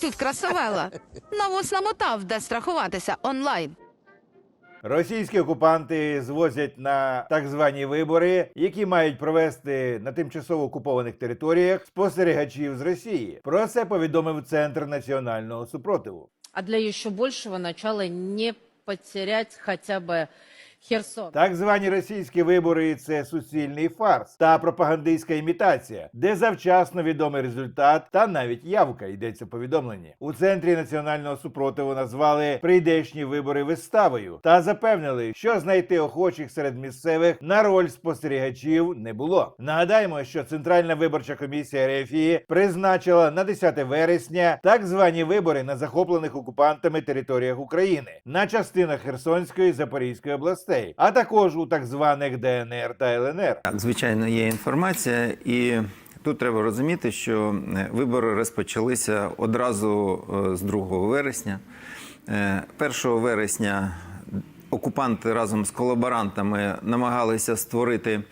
Тут красавела. Навоз намотав, де страхуватися онлайн. Російські окупанти звозять на так звані вибори, які мають провести на тимчасово окупованих територіях спостерігачів з Росії. Про це повідомив Центр національного супротиву. а для еще большего начала не потерять хотя бы Херсон. Так звані російські вибори це суцільний фарс та пропагандистська імітація, де завчасно відомий результат та навіть явка йдеться повідомленні. У центрі національного супротиву назвали прийдешні вибори виставою та запевнили, що знайти охочих серед місцевих на роль спостерігачів не було. Нагадаємо, що Центральна виборча комісія РФІ призначила на 10 вересня так звані вибори на захоплених окупантами територіях України на частинах Херсонської Запорізької областей, а також у так званих ДНР та ЛНР. Звичайно, є інформація, і тут треба розуміти, що е, вибори розпочалися одразу е, з 2 вересня. Е, 1 вересня окупанти разом з колаборантами намагалися створити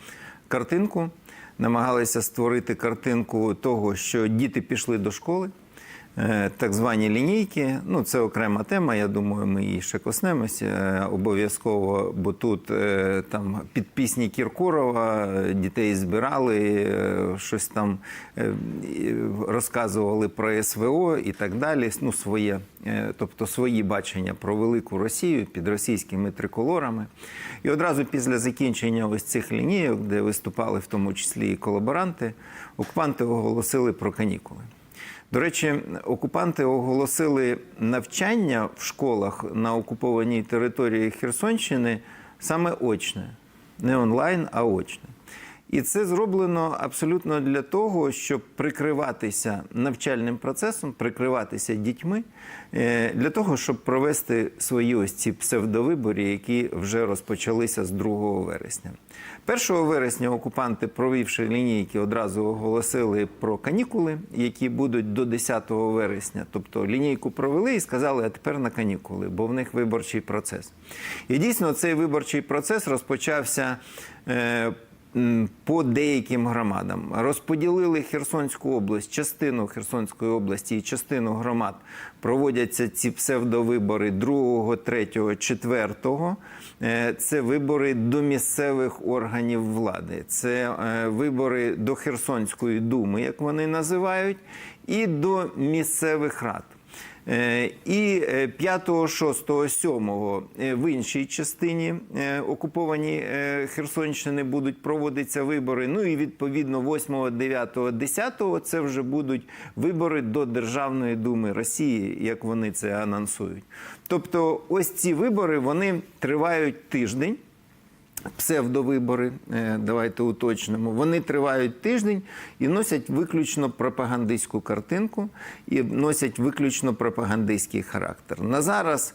картинку, намагалися створити картинку того, що діти пішли до школи. Е, Так звані лінійки, ну це окрема тема. Я думаю, ми її ще коснемося е, обов'язково, бо тут е, там під пісні Кіркорова дітей збирали, щось там розказували про СВО і так далі. Ну, своє, тобто свої бачення про велику Росію під російськими триколорами. І одразу після закінчення ось цих лінійок, де виступали в тому числі і колаборанти, окупанти оголосили про канікули. До речі, окупанти оголосили навчання в школах на окупованій території Херсонщини саме очне, не онлайн, а очне. І це зроблено абсолютно для того, щоб прикриватися навчальним процесом, прикриватися дітьми, е, для того, щоб провести свої ось ці псевдовибори, які вже розпочалися з 2 вересня. 1 вересня окупанти, провівши лінійки, одразу оголосили про канікули, які будуть до 10 вересня. Тобто лінійку провели і сказали, а тепер на канікули, бо в них виборчий процес. І дійсно цей виборчий процес розпочався. По деяким громадам розподілили Херсонську область, частину Херсонської області і частину громад проводяться ці псевдовибори 2, 3, 4. Е, Це вибори до місцевих органів влади, це е, вибори до Херсонської думи, як вони називають, і до місцевих рад. Е, І е, 5, 6, 7 е, в іншій частині е, окупованій е, Херсонщини будуть проводитися вибори. Ну і відповідно 8, 9, 10 це вже будуть вибори до Державної думи Росії, як вони це анонсують. Тобто, ось ці вибори вони тривають тиждень. Псевдовибори, е, давайте уточнимо, вони тривають тиждень і носять виключно пропагандистську картинку і носять виключно пропагандистський характер. На зараз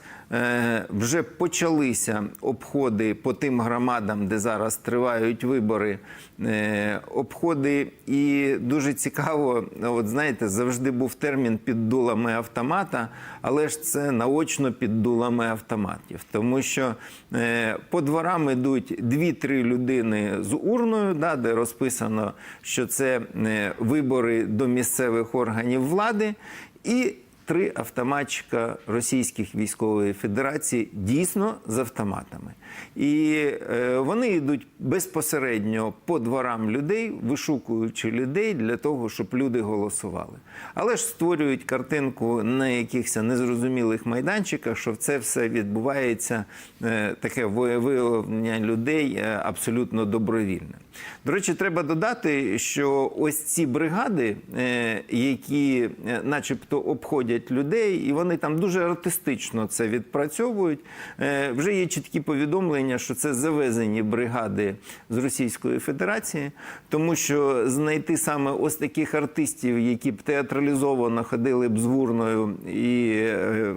вже почалися обходи по тим громадам, де зараз тривають вибори. Е, обходи, і дуже цікаво, от знаєте, завжди був термін під дулами автомата, але ж це наочно під дулами автоматів, тому що е, по дворам йдуть дві-три людини з урною, да, де розписано, що це е, вибори до місцевих органів влади, і три автоматчика Російських військової федерації дійсно з автоматами. І е, вони йдуть безпосередньо по дворам людей, вишукуючи людей для того, щоб люди голосували. Але ж створюють картинку на якихось незрозумілих майданчиках, що це все відбувається е, таке виявлення людей е, абсолютно добровільне. До речі, треба додати, що ось ці бригади, які начебто обходять людей, і вони там дуже артистично це відпрацьовують. е, Вже є чіткі повідомлення, що це завезені бригади з Російської Федерації, тому що знайти саме ось таких артистів, які б театралізовано ходили б з гурною і е,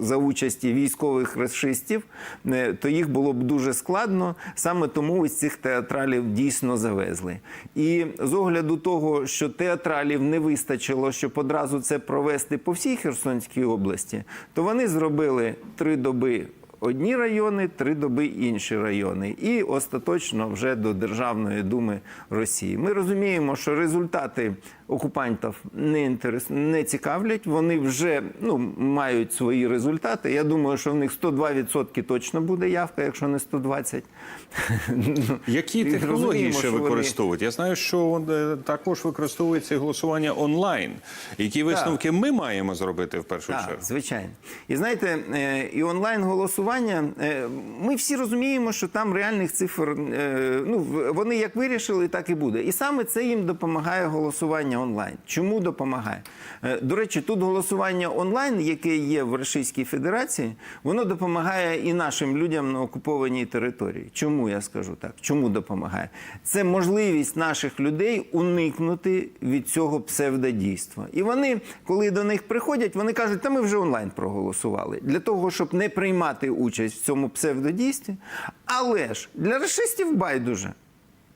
за участі військових расистів, е, то їх було б дуже складно. Саме тому ось цих театралів дійсно завезли. І з огляду того, що театралів не вистачило, щоб одразу це провести по всій Херсонській області, то вони зробили три доби одні райони, три доби інші райони, і остаточно вже до Державної думи Росії. Ми розуміємо, що результати окупантів не інтерес, не цікавлять. Вони вже ну мають свої результати. Я думаю, що в них 102% точно буде явка, якщо не 120. Які технології ще використовують? Я знаю, що е, також використовується голосування онлайн. Які висновки ми маємо зробити в першу чергу? звичайно. І знаєте, е, і онлайн голосування. Е, Ми всі розуміємо, що там реальних цифр е, ну вони як вирішили, так і буде. І саме це їм допомагає голосування онлайн. Чому допомагає? Е, До речі, тут голосування онлайн, яке є в Російській Федерації, воно допомагає і нашим людям на окупованій території. Чому я скажу так? Чому допомагає? Це можливість наших людей уникнути від цього псевдодійства. І вони, коли до них приходять, вони кажуть, та ми вже онлайн проголосували для того, щоб не приймати участь в цьому псевдодійстві. Але ж для расистів байдуже.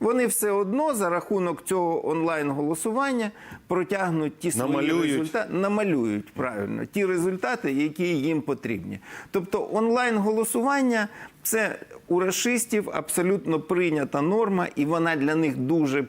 Вони все одно за рахунок цього онлайн-голосування протягнуть ті свої Намалюють. результати, намалюють правильно ті результати, які їм потрібні. Тобто онлайн-голосування це у расистів абсолютно прийнята норма, і вона для них дуже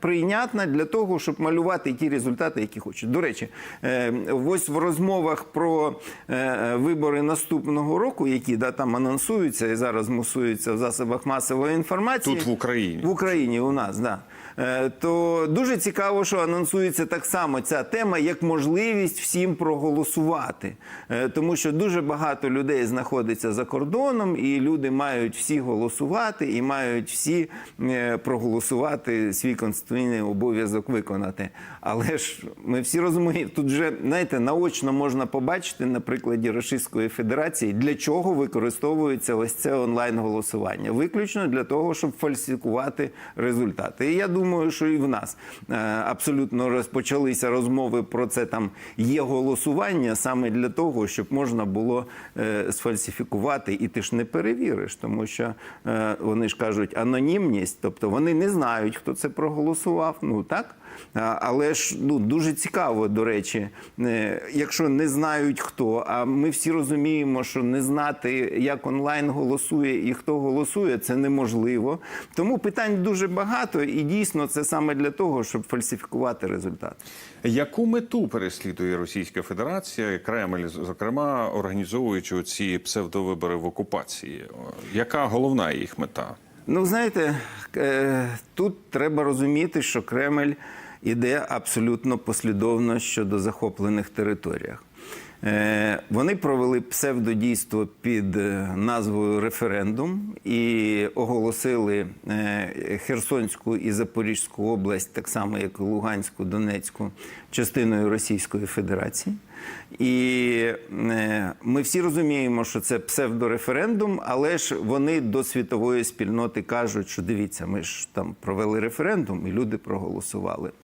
прийнятна для того, щоб малювати ті результати, які хочуть. До речі, е, ось в розмовах про е, вибори наступного року, які да, там анонсуються і зараз мусуються в засобах масової інформації. Тут в Україні. В Україні у нас, да. Е, То дуже цікаво, що анонсується так само ця тема, як можливість всім проголосувати. Е, Тому що дуже багато людей знаходиться за кордоном, і люди мають всі голосувати і мають всі е, проголосувати свій конституційний обов'язок виконати. Але ж ми всі розуміємо, тут вже знаєте, наочно можна побачити на прикладі Російської Федерації, для чого використовується ось це онлайн-голосування. Виключно для того, щоб фальсифікувати результати. І я думаю, що і в нас е, абсолютно розпочалися розмови про це. Там є голосування саме для того, щоб можна було е, сфальсифікувати, і ти ж не перевіриш, тому що е, вони ж кажуть анонімність, тобто вони не знають, хто це проголосував. Ну так. Але ж ну дуже цікаво, до речі, е, якщо не знають хто, а ми всі розуміємо, що не знати, як онлайн голосує і хто голосує, це неможливо. Тому питань дуже багато, і дійсно це саме для того, щоб фальсифікувати результат. Яку мету переслідує Російська Федерація, Кремль, зокрема, організовуючи ці псевдовибори в окупації? Яка головна їх мета? Ну, знаєте, е, тут треба розуміти, що Кремль іде абсолютно послідовно щодо захоплених територіях. Е, Вони провели псевдодійство під е, назвою референдум і оголосили Херсонську і Запорізьку область, так само як і Луганську, Донецьку, частиною Російської Федерації. І е, ми всі розуміємо, що це псевдореферендум, але ж вони до світової спільноти кажуть, що дивіться, ми ж там провели референдум, і люди проголосували.